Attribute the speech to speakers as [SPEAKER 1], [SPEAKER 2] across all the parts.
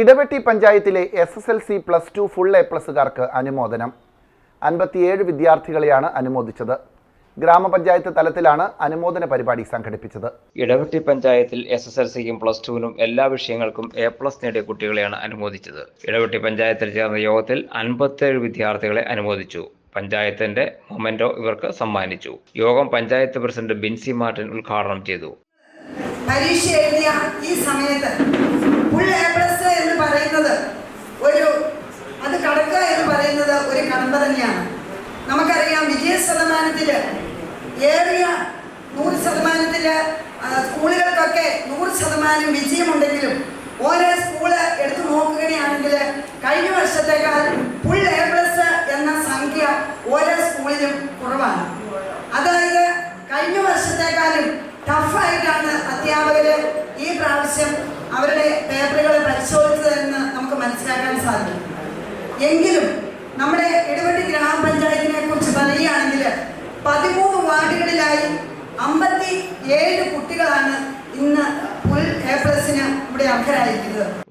[SPEAKER 1] ഇടവെട്ടി പഞ്ചായത്തിലെ S S L C plus two full A പ്ലസുകാർക്ക് അനുമോദനം. അൻപത്തിയേഴ് വിദ്യാർത്ഥികളെയാണ് അനുമോദിച്ചത്. ഗ്രാമപഞ്ചായത്ത് തലത്തിലാണ് അനുമോദന പരിപാടി സംഘടിപ്പിച്ചത്.
[SPEAKER 2] ഇടവെട്ടി പഞ്ചായത്തിൽ എസ് എസ് എൽ സിക്കും പ്ലസ് ടുവിനും എല്ലാ വിഷയങ്ങൾക്കും എ പ്ലസ് നേടിയ കുട്ടികളെയാണ് അനുമോദിച്ചത്. ഇടവെട്ടി പഞ്ചായത്തിൽ ചേർന്ന യോഗത്തിൽ അൻപത്തേഴ് വിദ്യാർത്ഥികളെ അനുമോദിച്ചു. പഞ്ചായത്തിന്റെ മൊമെന്റോ ഇവർക്ക് സമ്മാനിച്ചു. യോഗം പഞ്ചായത്ത് പ്രസിഡന്റ് ബിൻസി മാർട്ടിൻ ഉദ്ഘാടനം ചെയ്തു.
[SPEAKER 3] പരീക്ഷ എഴുതിയ ഈ സമയത്ത് ഫുൾ എ ശതമാനത്തിൽ ഏറിയ നൂറ് ശതമാനത്തിൽ സ്കൂളുകൾക്കൊക്കെ നൂറ് ശതമാനം വിജയമുണ്ടെങ്കിലും ഓരോ സ്കൂൾ എടുത്തു നോക്കുകയാണെങ്കിൽ കഴിഞ്ഞ വർഷത്തേക്കാൾ ഫുൾ എ പ്ലസ് എന്ന സംഖ്യ ഓരോ സ്കൂളിലും കുറവാണ്. അതായത് കഴിഞ്ഞ വർഷത്തെക്കാളും ടഫായിട്ടാണ് അധ്യാപകര് ഈ പ്രാവശ്യം അവരുടെ പേപ്പറുകൾ പരിശോധിച്ചതെന്ന് നമുക്ക് മനസ്സിലാക്കാൻ സാധിക്കും. എങ്കിലും അമ്പത്തി ഏഴ് കുട്ടികളാണ് ഇന്ന് ഫുൾ എ പ്ലസിന്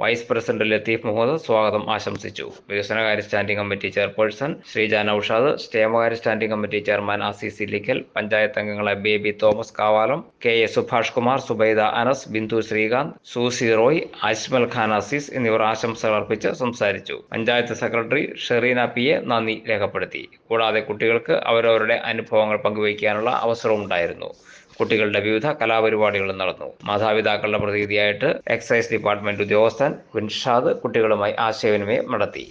[SPEAKER 2] വൈസ് പ്രസിഡന്റ് ലത്തീഫ് മുഹമ്മദ് സ്വാഗതം ആശംസിച്ചു. വികസനകാര്യ standing committee chairperson Sreejan Aushad ക്ഷേമകാര്യ standing committee chairman Asis Illikkal panchayat അംഗങ്ങളെ Baby Thomas Kavalam K A Subhash Kumar Subaida Anas Bindu Srikanth Susie Roy Ajmal Khan Azeez എന്നിവർ ആശംസകൾ അർപ്പിച്ച് സംസാരിച്ചു. Panchayat secretary Sherina P A നന്ദി രേഖപ്പെടുത്തി. കൂടാതെ കുട്ടികൾക്ക് അവരവരുടെ അനുഭവങ്ങൾ പങ്കുവയ്ക്കാനുള്ള അവസരമുണ്ടായിരുന്നു കുട്ടികളുടെ വിവിധ കലാപരിപാടികളും നടന്നു. മാതാപിതാക്കളുടെ പ്രതിനിധിയായിട്ട് എക്സൈസ് ഡിപ്പാർട്ട്മെന്റ് ഉദ്യോഗസ്ഥൻ വിൻഷാദ് കുട്ടികളുമായി ആശയവിനിമയം നടത്തി.